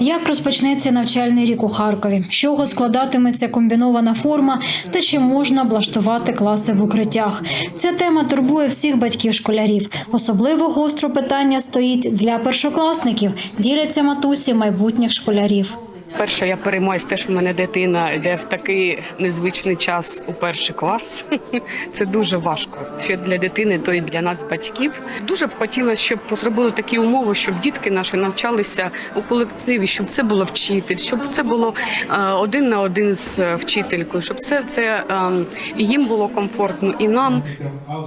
Як розпочнеться навчальний рік у Харкові? З чого складатиметься комбінована форма та чи можна облаштувати класи в укриттях? Ця тема турбує всіх батьків школярів. Особливо гостро питання стоїть для першокласників. Діляться матусі майбутніх школярів. Перше, я переймаюсь те, що в мене дитина йде в такий незвичний час у перший клас. Це дуже важко. Що для дитини, то і для нас, батьків. Дуже б хотілося, щоб зробили такі умови, щоб дітки наші навчалися у колективі, щоб це було вчитель, щоб це було е, один на один з е, вчителькою, щоб це, це е, їм було комфортно, і нам.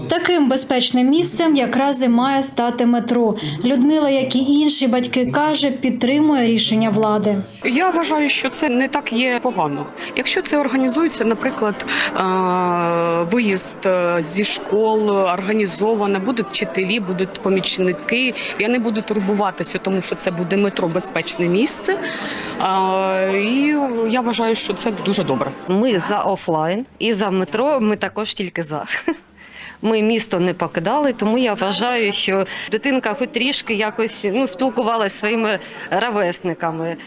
Таким безпечним місцем якраз і має стати метро. Людмила, як і інші батьки, каже, підтримує рішення влади. Я вважаю, що це не так є погано. Якщо це організується, наприклад, е, виїзд е, зі школ організовано, будуть вчителі, будуть помічники. Я не буду турбуватися, тому що це буде метро безпечне місце. І я вважаю, що це дуже добре. Ми за офлайн і за метро. Ми також тільки за. Ми місто не покидали, тому я вважаю, що дитинка хоч трішки якось ну, спілкувалася зі своїми ровесниками.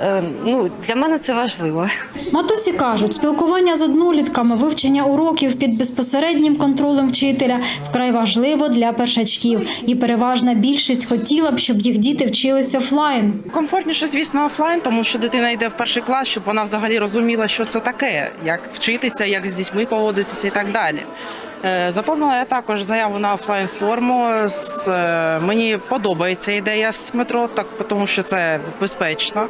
Е, Ну, для мене це важливо. Матусі кажуть, спілкування з однолітками, вивчення уроків під безпосереднім контролем вчителя вкрай важливо для першачків. І переважна більшість хотіла б, щоб їх діти вчились офлайн. Комфортніше, звісно, офлайн, тому що дитина йде в перший клас, щоб вона взагалі розуміла, що це таке, як вчитися, як з дітьми поводитися і так далі. Е, Заповнила я також заяву на офлайн форму. Е, Мені подобається ідея з метро, так тому що це безпечно,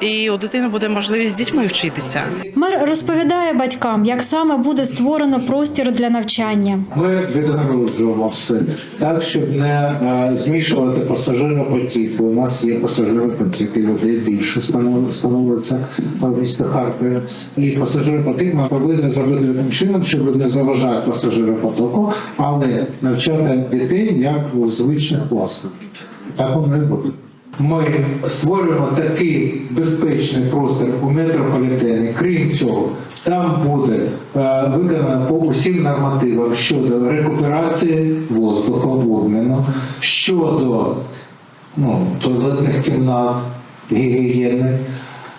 і у дитини буде можливість з дітьми вчитися. Мер розповідає батькам, як саме буде створено простір для навчання. Ми відгороджуємо все так, щоб не е, змішувати пасажиропотік. У нас є пасажиропотік, і людей більше станов- становиться в місті Харкові. І пасажиропотік ми повинні зробити таким чином, щоб не заважати пасажиропотоку, але навчати дітей як у звичних класах. Так воно і буде. Ми створюємо такий безпечний простір у метрополітені. Крім цього, там буде е, виконано по усім нормативам щодо рекуперації воздуху обміну, щодо ну, туалетних кімнат, гігієни,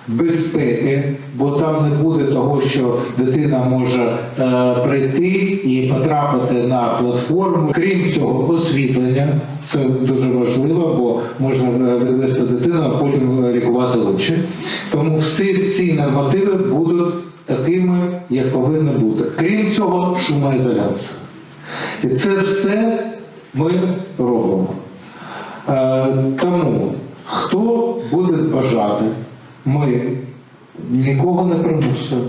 безпеки, бо там не буде того, що дитина може е, прийти і потрапити на платформу. Крім цього, освітлення це дуже важливо, бо можна е, відвести дитину, а потім лікувати очі. Тому всі ці нормативи будуть такими, як повинні бути. Крім цього, шумоізоляція. І це все ми робимо. Е, Тому хто буде бажати, ми нікого не примусимо.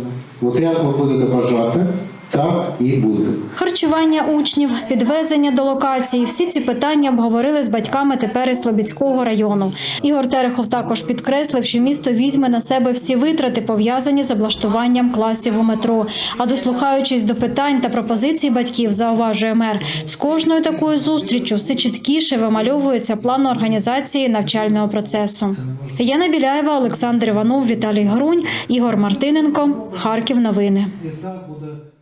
От як ви будете бажати, і буде. Харчування учнів, підвезення до локацій. Всі ці питання обговорили з батьками тепер із Слобідського району. Ігор Терехов також підкреслив, що місто візьме на себе всі витрати, пов'язані з облаштуванням класів у метро. А дослухаючись до питань та пропозицій батьків, зауважує мер, з кожною такою зустрічю все чіткіше вимальовується план організації навчального процесу. Яна Біляєва, Олександр Іванов, Віталій Грунь, Ігор Мартиненко. Харків. Новини. Буде